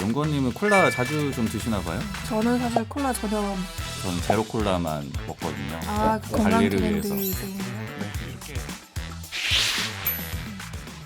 연구원님은 콜라 자주 좀 드시나 봐요? 저는 사실 콜라 전혀 저는 제로 콜라만 먹거든요. 아 어, 건강 관리를 트렌드 위해서. 때문에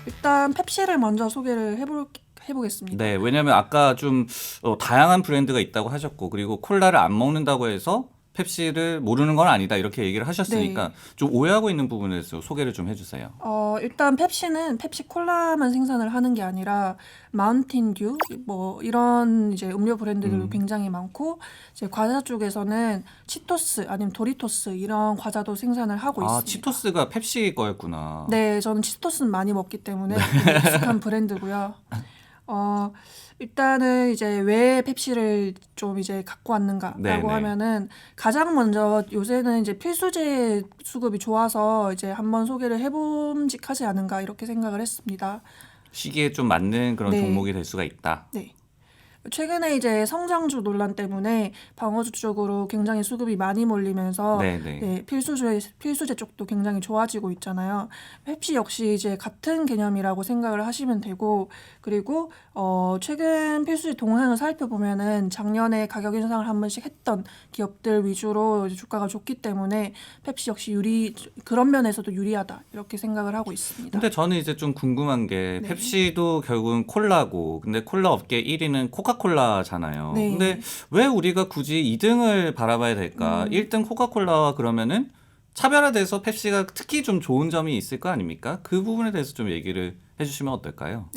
일단 펩시를 먼저 소개를 해볼 해보겠습니다. 네, 왜냐면 아까 좀 어, 다양한 브랜드가 있다고 하셨고 그리고 콜라를 안 먹는다고 해서 펩시를 모르는 건 아니다 이렇게 얘기를 하셨으니까 네. 좀 오해하고 있는 부분에 대해서 소개를 좀 해주세요. 어 일단 펩시는 펩시 콜라만 생산을 하는 게 아니라 마운틴 듀 뭐 이런 이제 음료 브랜드들도 음. 굉장히 많고 이제 과자 쪽에서는 치토스 아니면 도리토스 이런 과자도 생산을 하고 아 있습니다. 치토스가 펩시 거였구나. 네, 저는 치토스는 많이 먹기 때문에 되게 익숙한 브랜드고요. 어, 일단은 이제 왜 펩시를 좀 이제 갖고 왔는가라고 네네. 하면은 가장 먼저 요새는 이제 필수재 수급이 좋아서 이제 한번 소개를 해봄직하지 않은가 이렇게 생각을 했습니다. 시기에 좀 맞는 그런 네. 종목이 될 수가 있다. 네. 최근에 이제 성장주 논란 때문에 방어주 쪽으로 굉장히 수급이 많이 몰리면서 네네. 네, 필수재 필수재 쪽도 굉장히 좋아지고 있잖아요. 펩시 역시 이제 같은 개념이라고 생각을 하시면 되고 그리고 어 최근 필수재 동향을 살펴보면은 작년에 가격 인상을 한 번씩 했던 기업들 위주로 주가가 좋기 때문에 펩시 역시 유리 그런 면에서도 유리하다 이렇게 생각을 하고 있습니다. 근데 저는 이제 좀 궁금한 게 네. 펩시도 결국은 콜라고 근데 콜라 업계 1위는 코카 콜라잖아요. 네. 근데 왜 우리가 굳이 2등을 바라봐야 될까? 음. 1등 코카콜라와 그러면은 차별화돼서 펩시가 특히 좀 좋은 점이 있을 거 아닙니까? 그 부분에 대해서 좀 얘기를 해주시면 어떨까요?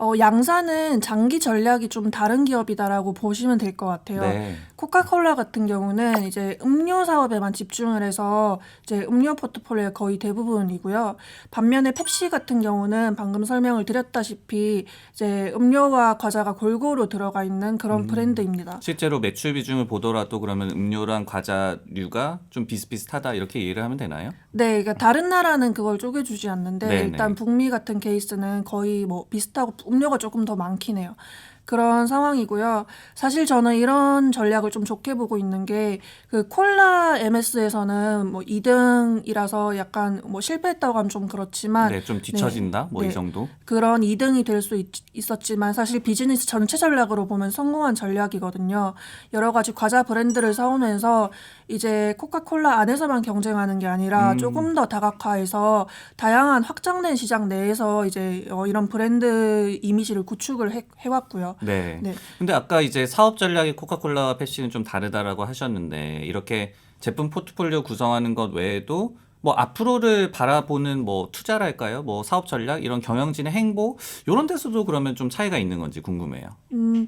어, 양사는 장기 전략이 좀 다른 기업이다라고 보시면 될 것 같아요. 네. 코카콜라 같은 경우는 이제 음료 사업에만 집중을 해서 이제 음료 포트폴리오의 거의 대부분이고요. 반면에 펩시 같은 경우는 방금 설명을 드렸다시피 이제 음료와 과자가 골고루 들어가 있는 그런 음. 브랜드입니다. 실제로 매출 비중을 보더라도 그러면 음료랑 과자류가 좀 비슷비슷하다 이렇게 이해를 하면 되나요? 네, 그러니까 다른 나라는 그걸 쪼개주지 않는데 네네. 일단 북미 같은 케이스는 거의 뭐 비슷하고 음료가 조금 더 많긴 해요. 그런 상황이고요. 사실 저는 이런 전략을 좀 좋게 보고 있는 게 그 콜라 MS에서는 뭐 2등이라서 약간 뭐 실패했다고 하면 좀 그렇지만 네, 좀 뒤처진다 뭐이 네. 정도. 그런 2등이 될 수 있었지만 사실 비즈니스 전체 전략으로 보면 성공한 전략이거든요. 여러 가지 과자 브랜드를 사오면서 이제 코카콜라 안에서만 경쟁하는 게 아니라 음. 조금 더 다각화해서 다양한 확장된 시장 내에서 이제 어, 이런 브랜드 이미지를 구축을 해, 해왔고요. 네. 네. 근데 아까 이제 사업 전략이 코카콜라와 펩시는 좀 다르다라고 하셨는데 이렇게 제품 포트폴리오 구성하는 것 외에도 뭐 앞으로를 바라보는 뭐 투자랄까요? 뭐 사업 전략 이런 경영진의 행보 이런 데서도 그러면 좀 차이가 있는 건지 궁금해요. 음,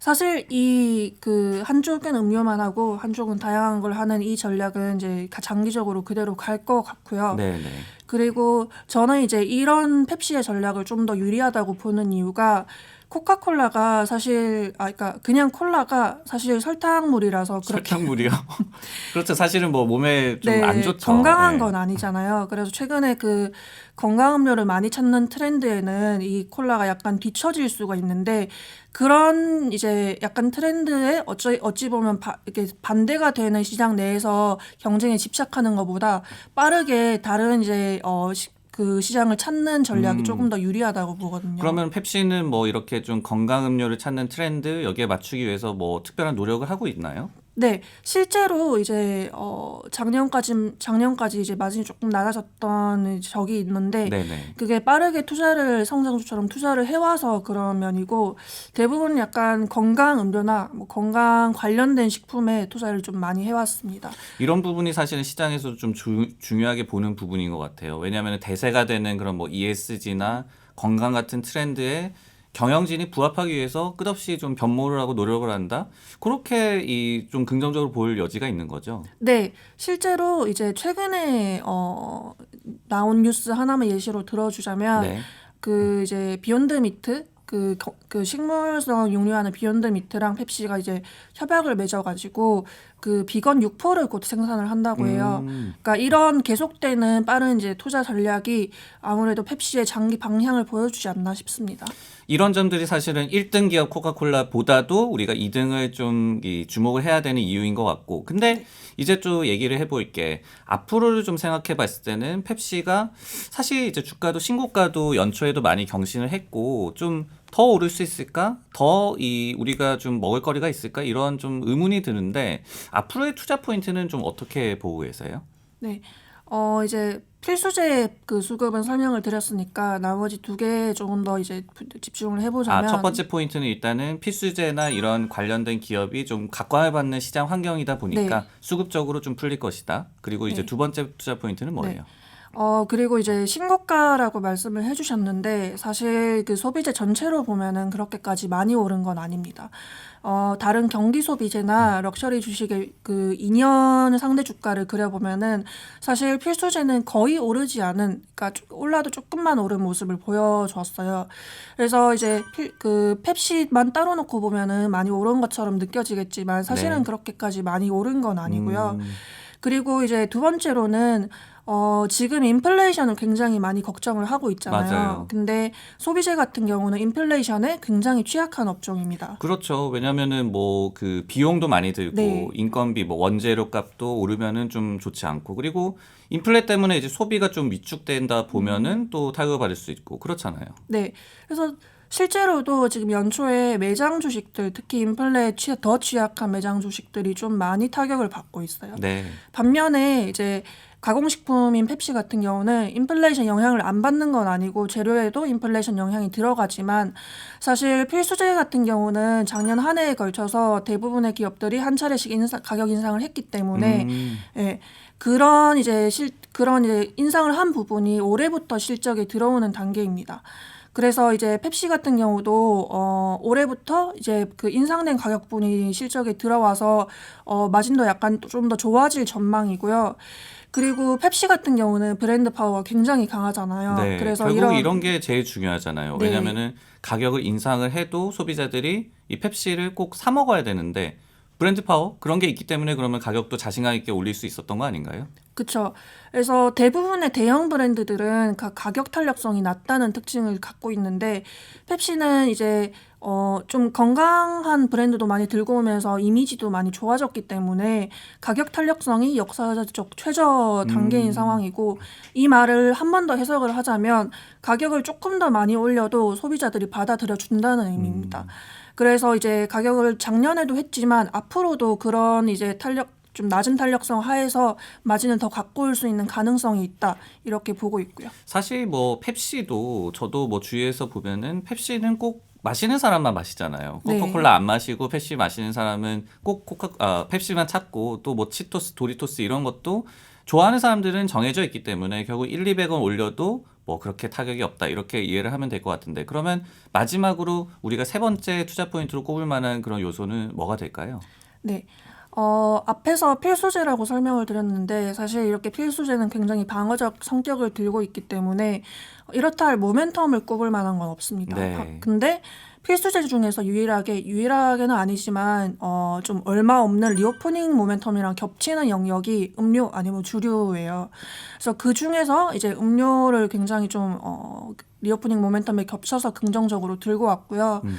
사실 이 그 한쪽은 음료만 하고 한쪽은 다양한 걸 하는 이 전략은 이제 가- 장기적으로 그대로 갈 것 같고요. 네, 네. 그리고 저는 이제 이런 펩시의 전략을 좀 더 유리하다고 보는 이유가 코카콜라가 사실 아 그러니까 그냥 콜라가 사실 설탕물이라서 그렇게 설탕물이요. 그렇죠. 사실은 뭐 몸에 좀안 네, 좋죠. 건강한 네. 건 아니잖아요. 그래서 최근에 그 건강 음료를 많이 찾는 트렌드에는 이 콜라가 약간 뒤처질 수가 있는데 그런 이제 약간 트렌드에 어찌 어찌 보면 바, 이렇게 반대가 되는 시장 내에서 경쟁에 집착하는 것보다 빠르게 다른 이제 어 그 시장을 찾는 전략이 음. 조금 더 유리하다고 보거든요. 그러면 펩시는 뭐 이렇게 좀 건강 음료를 찾는 트렌드 여기에 맞추기 위해서 뭐 특별한 노력을 하고 있나요? 네, 실제로 이제 어 작년까지 작년까지 이제 마진이 조금 낮아졌던 적이 있는데 네, 네. 그게 빠르게 투자를 성장주처럼 투자를 해와서 그런 면이고 대부분 약간 건강 음료나 뭐 건강 관련된 식품에 투자를 좀 많이 해왔습니다. 이런 부분이 사실은 시장에서 좀 주- 중요하게 보는 부분인 것 같아요. 왜냐하면 대세가 되는 그런 뭐 ESG나 건강 같은 트렌드에 경영진이 부합하기 위해서 끝없이 좀 변모를 하고 노력을 한다. 그렇게 이 좀 긍정적으로 볼 여지가 있는 거죠. 네, 실제로 이제 최근에 어 나온 뉴스 하나만 예시로 들어주자면 네. 그 이제 비욘드 미트 그, 거- 그 식물성 육류하는 비욘드 미트랑 펩시가 이제 협약을 맺어가지고 그 비건 육포를 곧 생산을 한다고 해요. 음, 그러니까 이런 계속되는 빠른 이제 투자 전략이 아무래도 펩시의 장기 방향을 보여주지 않나 싶습니다. 이런 점들이 사실은 1등 기업 코카콜라보다도 우리가 2등을 좀이 주목을 해야 되는 이유인 것 같고. 근데 이제 또 얘기를 해볼게. 앞으로를 좀 생각해 봤을 때는 펩시가 사실 이제 주가도 신고가도 연초에도 많이 경신을 했고 좀 더 오를 수 있을까? 더 이 우리가 좀 먹을 거리가 있을까? 이런 좀 의문이 드는데 앞으로의 투자 포인트는 좀 어떻게 보고 계세요? 네. 어, 이제 필수제 그 수급은 설명을 드렸으니까 나머지 두 개 조금 더 이제 집중을 해보자면 아, 첫 번째 포인트는 일단은 필수제나 이런 관련된 기업이 좀 각광을 받는 시장 환경이다 보니까 네. 수급적으로 좀 풀릴 것이다. 그리고 이제 네. 두 번째 투자 포인트는 뭐예요? 어, 그리고 이제 신고가라고 말씀을 해주셨는데, 사실 그 소비재 전체로 보면은 그렇게까지 많이 오른 건 아닙니다. 어, 다른 경기 소비재나 럭셔리 주식의 그 2년 상대 주가를 그려보면은 사실 필수재는 거의 오르지 않은, 그러니까 조- 올라도 조금만 오른 모습을 보여줬어요. 그래서 이제 필, 그 펩시만 따로 놓고 보면은 많이 오른 것처럼 느껴지겠지만 사실은 네. 그렇게까지 많이 오른 건 아니고요. 음, 그리고 이제 두 번째로는 어, 지금 인플레이션을 굉장히 많이 걱정을 하고 있잖아요. 맞아요. 근데 소비재 같은 경우는 인플레이션에 굉장히 취약한 업종입니다. 그렇죠. 왜냐면은 뭐 그 비용도 많이 들고 네. 인건비 뭐 원재료 값도 오르면은 좀 좋지 않고 그리고 인플레 때문에 이제 소비가 좀 위축된다 보면은 또 타격을 받을 수 있고 그렇잖아요. 네. 그래서 실제로도 지금 연초에 매장 주식들, 특히 인플레에 취- 더 취약한 매장 주식들이 좀 많이 타격을 받고 있어요. 네. 반면에 이제 가공식품인 펩시 같은 경우는 인플레이션 영향을 안 받는 건 아니고 재료에도 인플레이션 영향이 들어가지만 사실 필수재 같은 경우는 작년 한 해에 걸쳐서 대부분의 기업들이 한 차례씩 인상, 가격 인상을 했기 때문에 음, 예, 그런 이제 실 그런 이제 인상을 한 부분이 올해부터 실적에 들어오는 단계입니다. 그래서 이제 펩시 같은 경우도 어 올해부터 이제 그 인상된 가격분이 실적에 들어와서 어 마진도 약간 좀 더 좋아질 전망이고요. 그리고 펩시 같은 경우는 브랜드 파워가 굉장히 강하잖아요. 네. 그래서 결국 이런 이런, 게 제일 중요하잖아요. 네. 왜냐면은 가격을 인상을 해도 소비자들이 이 펩시를 꼭 사 먹어야 되는데 브랜드 파워 그런 게 있기 때문에 그러면 가격도 자신감 있게 올릴 수 있었던 거 아닌가요? 그쵸. 그래서 대부분의 대형 브랜드들은 가- 가격 탄력성이 낮다는 특징을 갖고 있는데 펩시는 이제 어 좀 건강한 브랜드도 많이 들고 오면서 이미지도 많이 좋아졌기 때문에 가격 탄력성이 역사적 최저 단계인 음. 상황이고 이 말을 한 번 더 해석을 하자면 가격을 조금 더 많이 올려도 소비자들이 받아들여 준다는 의미입니다. 그래서 이제 가격을 작년에도 했지만 앞으로도 그런 이제 탄력 좀 낮은 탄력성 하에서 마진을 더 갖고 올 수 있는 가능성이 있다 이렇게 보고 있고요. 사실 뭐 펩시도 저도 뭐 주위에서 보면은 펩시는 꼭 마시는 사람만 마시잖아요. 네. 코카콜라 안 마시고 펩시 마시는 사람은 꼭 코카 아, 펩시만 찾고 또 뭐 치토스, 도리토스 이런 것도 좋아하는 사람들은 정해져 있기 때문에 결국 1, 200원 올려도 뭐 그렇게 타격이 없다 이렇게 이해를 하면 될 것 같은데 그러면 마지막으로 우리가 세 번째 투자 포인트로 꼽을 만한 그런 요소는 뭐가 될까요? 네. 어, 앞에서 필수제라고 설명을 드렸는데 사실 이렇게 필수제는 굉장히 방어적 성격을 들고 있기 때문에 이렇다 할 모멘텀을 꼽을 만한 건 없습니다. 네. 아, 근데 필수제 중에서 유일하게 유일하게는 아니지만 어, 좀 얼마 없는 리오프닝 모멘텀이랑 겹치는 영역이 음료 아니면 주류예요. 그래서 그 중에서 이제 음료를 굉장히 좀 어, 리오프닝 모멘텀에 겹쳐서 긍정적으로 들고 왔고요. 음.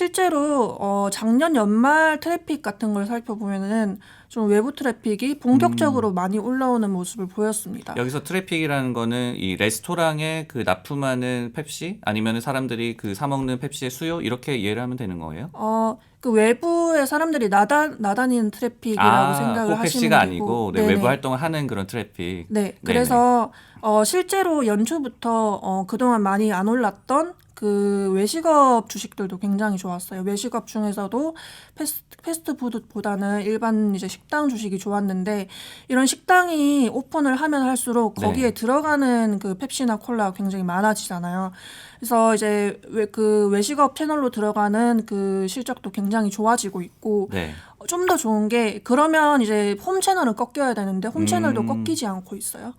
실제로 어, 작년 연말 트래픽 같은 걸 살펴보면은 좀 외부 트래픽이 본격적으로 많이 올라오는 모습을 보였습니다. 여기서 트래픽이라는 거는 이 레스토랑에 그 납품하는 펩시 아니면 사람들이 그 사 먹는 펩시의 수요 이렇게 이해를 하면 되는 거예요? 어, 그 외부에 사람들이 나다 나다니는 트래픽이라고 생각을 아, 꼭 하시면 펩시가 되고, 아니고 네. 외부 활동을 하는 그런 트래픽. 네, 그래서 어, 실제로 연초부터 어, 그동안 많이 안 올랐던 그 외식업 주식들도 굉장히 좋았어요. 외식업 중에서도 패스, 패스트푸드보다는 일반 이제 식당 주식이 좋았는데 이런 식당이 오픈을 하면 할수록 네. 거기에 들어가는 그 펩시나 콜라가 굉장히 많아지잖아요. 그래서 이제 외, 그 외식업 채널로 들어가는 그 실적도 굉장히 좋아지고 있고 네. 좀더 좋은 게 그러면 이제 홈 채널은 꺾여야 되는데 홈 채널도 음. 꺾이지 않고 있어요.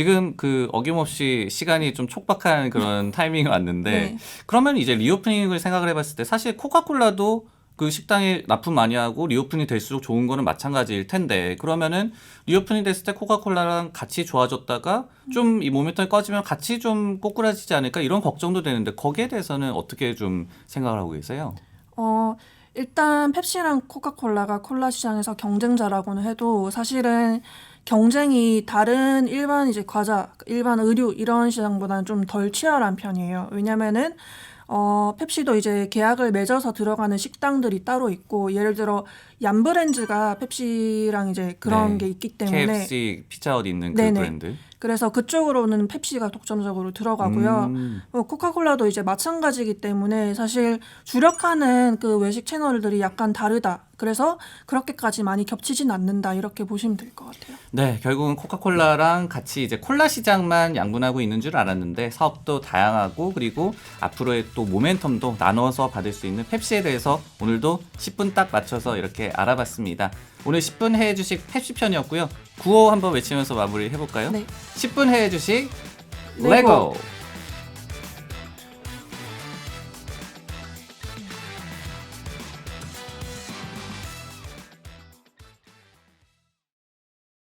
지금 그 어김없이 시간이 좀 촉박한 그런 타이밍이 왔는데 네. 그러면 이제 리오프닝을 생각을 해봤을 때 사실 코카콜라도 그 식당에 납품 많이 하고 리오픈이 될수록 좋은 거는 마찬가지일 텐데 그러면은 리오픈이 됐을 때 코카콜라랑 같이 좋아졌다가 좀 이 모멘텀이 꺼지면 같이 좀 꼬꾸라지지 않을까 이런 걱정도 되는데 거기에 대해서는 어떻게 좀 생각을 하고 계세요? 어, 일단 펩시랑 코카콜라가 콜라 시장에서 경쟁자라고는 해도 사실은 경쟁이 다른 일반 이제 과자, 일반 의류 이런 시장보다는 좀 덜 치열한 편이에요. 왜냐면은 어, 펩시도 이제 계약을 맺어서 들어가는 식당들이 따로 있고 예를 들어 얀브렌즈가 펩시랑 이제 그런 네. 게 있기 때문에 KFC 피자헛 있는 그 네네. 브랜드. 그래서 그쪽으로는 펩시가 독점적으로 들어가고요. 음, 어, 코카콜라도 이제 마찬가지이기 때문에 사실 주력하는 그 외식 채널들이 약간 다르다. 그래서 그렇게까지 많이 겹치진 않는다. 이렇게 보시면 될 것 같아요. 네, 결국은 코카콜라랑 같이 이제 콜라 시장만 양분하고 있는 줄 알았는데 사업도 다양하고 그리고 앞으로의 또 모멘텀도 나눠서 받을 수 있는 펩시에 대해서 오늘도 10분 딱 맞춰서 이렇게 알아봤습니다. 오늘 10분 해외 주식 펩시 편이었고요. 구호 한번 외치면서 마무리 해볼까요? 네. 10분 해외 주식 레고. 레고.